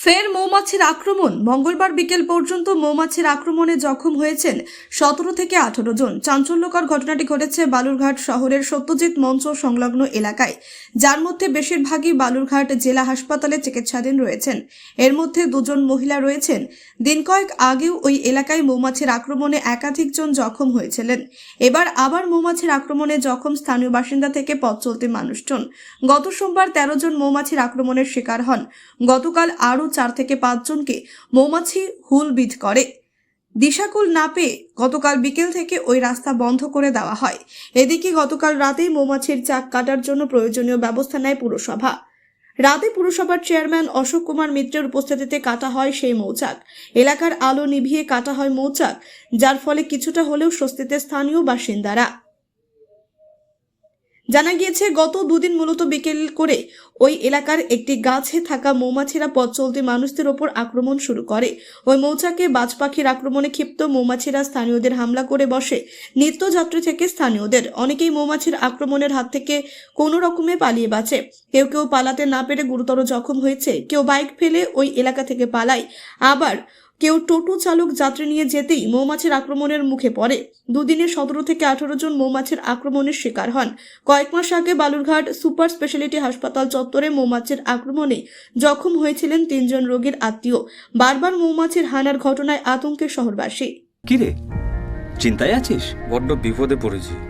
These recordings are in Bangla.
ফের মৌমাছির আক্রমণ। মঙ্গলবার বিকেল পর্যন্ত মৌমাছির আক্রমণে জখম হয়েছেন সতেরো থেকে আঠারো জন। চাঞ্চল্যকর ঘটনাটি ঘটেছে বালুরঘাট শহরের সত্যজিৎ মঞ্চ সংলগ্ন এলাকায়। যার মধ্যে বেশিরভাগই বালুরঘাট জেলা হাসপাতালে চিকিৎসাধীন রয়েছেন। এর মধ্যে দুজন মহিলা রয়েছেন। দিন কয়েক আগেও ওই এলাকায় মৌমাছির আক্রমণে একাধিক জন জখম হয়েছিলেন। এবার আবার মৌমাছির আক্রমণে জখম স্থানীয় বাসিন্দা থেকে পথ চলতে মানুষজন। গত সোমবার তেরো জন মৌমাছির আক্রমণের শিকার হন। গতকাল আরও চার থেকে পাঁচজনকে মৌমাছি হুলবিদ করে। দিশাকুল না পেয়ে গতকাল বিকেল থেকে ওই রাস্তা বন্ধ করে দেওয়া হয়। এদিকে গতকাল রাতেই মৌমাছির চাক কাটার জন্য প্রয়োজনীয় ব্যবস্থা নেয় পুরসভা। রাতে পুরসভার চেয়ারম্যান অশোক কুমার মিত্রের উপস্থিতিতে কাটা হয় সেই মৌচাক। এলাকার আলো নিভিয়ে কাটা হয় মৌচাক, যার ফলে কিছুটা হলেও স্বস্তিতে স্থানীয় বাসিন্দারা। জানা গিয়েছে, গত দুদিন মূলত বিকেল করে ওই এলাকার একটি গাছে থাকা মৌমাছিরা পথ চলতি মানুষদের ওপর আক্রমণ শুরু করে। ওই মৌচাকে বাজ পাখির আক্রমণে ক্ষিপ্ত মৌমাছিরা স্থানীয়দের হামলা করে বসে। নিত্যযাত্রী থেকে স্থানীয়দের। অনেকেই মৌমাছির আক্রমণের হাত থেকে কোনো রকমে পালিয়ে বাঁচে। কেউ কেউ পালাতে না পেরে গুরুতর জখম হয়েছে। কেউ বাইক ফেলে ওই এলাকা থেকে পালায়। আবার কেউ টোটো চালক যাত্রী নিয়ে যেতেই মৌমাছির আক্রমণের মুখে পড়ে। দুদিনে সতেরো থেকে আঠারো জন মৌমাছির আক্রমণের শিকার হন। কয়েক মাস আগে বালুরঘাট সুপার স্পেশালিটি হাসপাতাল চত্বরে মৌমাছির আক্রমণে জখম হয়েছিলেন তিনজন রোগীর আত্মীয়। বারবার মৌমাছির হানার ঘটনায় আতঙ্কে শহরবাসী। কিরে? চিন্তায় আছিস? বড্ড বিপদে পড়েছি।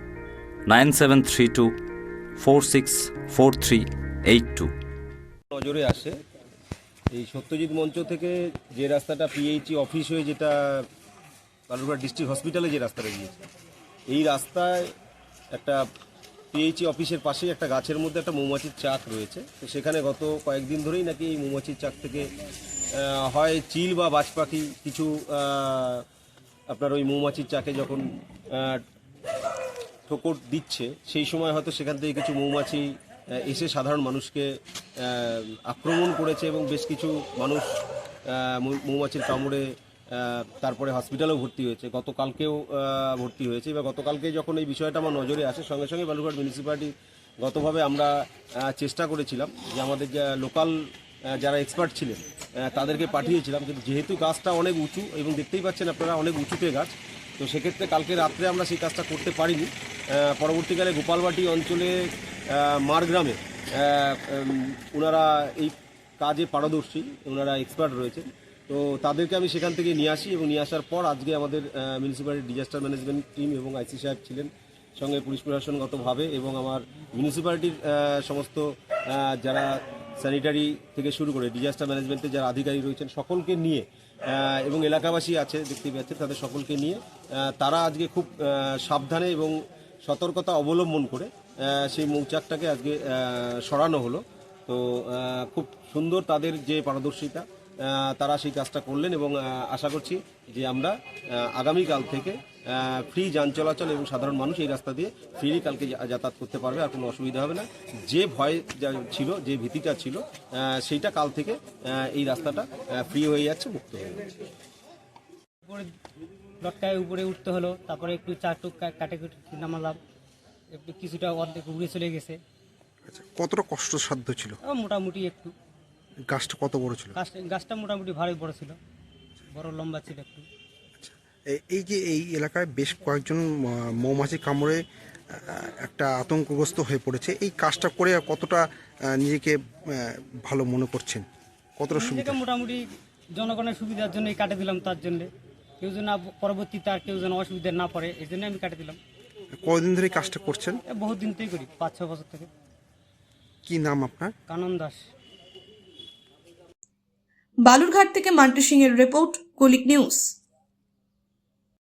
Nine seven three two, four six four three eight two. নজরে আসে এই সত্যজিৎ মঞ্চ থেকে যে রাস্তাটা পিএইচই অফিস হয়ে যেটা বালুরঘাট ডিস্ট্রিক্ট হসপিটালে যে রাস্তাটা গিয়েছে, এই রাস্তায় একটা পিএইচই অফিসের পাশেই একটা গাছের মধ্যে একটা মৌমাছির চাক রয়েছে। তো সেখানে গত কয়েকদিন ধরেই নাকি এই মৌমাছির চাক থেকে হয় চিল বা বাজ পাখি কিছু আপনার ওই মৌমাছির চাকে যখন ঠোকর দিচ্ছে, সেই সময় হয়তো সেখান থেকে কিছু মৌমাছি এসে সাধারণ মানুষকে আক্রমণ করেছে এবং বেশ কিছু মানুষ মৌমাছির কামড়ে তারপরে হসপিটালেও ভর্তি হয়েছে। গতকালকেও ভর্তি হয়েছে এবার গতকালকে যখন এই বিষয়টা আমার নজরে আসে, সঙ্গে সঙ্গে বালুরঘাট মিউনিসিপ্যালিটি গতভাবে আমরা চেষ্টা করেছিলাম যে আমাদের যা লোকাল যারা এক্সপার্ট ছিলেন তাদেরকে পাঠিয়েছিলাম। কিন্তু যেহেতু গাছটা অনেক উঁচু এবং দেখতেই পাচ্ছেন আপনারা, অনেক উঁচুতে গাছ তো সেক্ষেত্রে কালকে রাত্রে আমরা সেই কাজটা করতে পারিনি। পরবর্তীকালে গোপালবাটি অঞ্চলে মারগ্রামে ওনারা এই কাজে পারদর্শী ওনারা এক্সপার্ট রয়েছেন। তো তাদেরকে আমি সেখান থেকে নিয়ে আসি এবং নিয়ে আসার পর আজকে আমাদের মিউনিসিপ্যালিটি ডিজাস্টার ম্যানেজমেন্ট টিম এবং আইসি সাহেব ছিলেন, সঙ্গে পুলিশ প্রশাসনগতভাবে এবং আমার মিউনিসিপ্যালিটির সমস্ত যারা স্যানিটারি থেকে শুরু করে ডিজাস্টার ম্যানেজমেন্টে যারা আধিকারিক রয়েছেন সকলকে নিয়ে এবং এলাকাবাসী আছে, দেখতে পাচ্ছে তাদের সকলকে নিয়ে তারা আজকে খুব সাবধানে এবং সতর্কতা অবলম্বন করে সেই মৌচাকটাকে আজকে সরানো হলো। তো খুব সুন্দর তাদের যে পারদর্শিতা তারা সেই কাজটা করলেন এবং আশা করছি যে আমরা আগামীকাল থেকে ফ্রি যান চলাচল এবং সাধারণ মানুষ এই রাস্তা দিয়ে ফ্রি কালকে যা- যাতায়াত করতে পারবে আর কোনো অসুবিধা হবে না। যে ভয় যা ছিল যে ভীতিটা ছিল সেইটা কাল থেকে এই রাস্তাটা ফ্রি হয়ে যাচ্ছে মুক্ত হয়ে যাচ্ছে। উপরে লটকায় উপরে উঠতে হলো তারপরে একটু চার টুক কা- কাটে কুটে নামালাম একটু কিছুটা অর্ধেক উড়ে চলে গেছে। আচ্ছা কতটা কষ্টসাধ্য ছিল? মোটামুটি একটু। গাছটা কত বড় ছিল? গাছটা গাছটা মোটামুটি ভালোই বড় ছিল। বড় লম্বা ছিল একটু। এ- এই যে এই এলাকায় বেশ কয়েকজন আহ, মৌমাছি কামড়ে আহ, একটা আতঙ্কগ্রস্ত হয়ে পড়েছে এই কাজটা করে কতটা আহ, নিজেকে আহ, ভালো মনে করছেন? কতটা সুবিধা? নিজেকে মোটামুটি জনগণের সুবিধার জন্যই কাটে দিলাম তার জন্যে। কেউ যেন আব- পরবর্তীতে আর কেউ যেন অসুবিধা না পড়ে এই জন্য আমি কাটে দিলাম। কয়দিন ধরে এই কাজটা করছেন? এ বহুত দিন থেকেই করি পাঁচ ছ বছর থেকে। কি নাম আপনার? কানন দাস। বালুরঘাট থেকে মান্টি সিং এর রিপোর্ট কলিক নিউজ।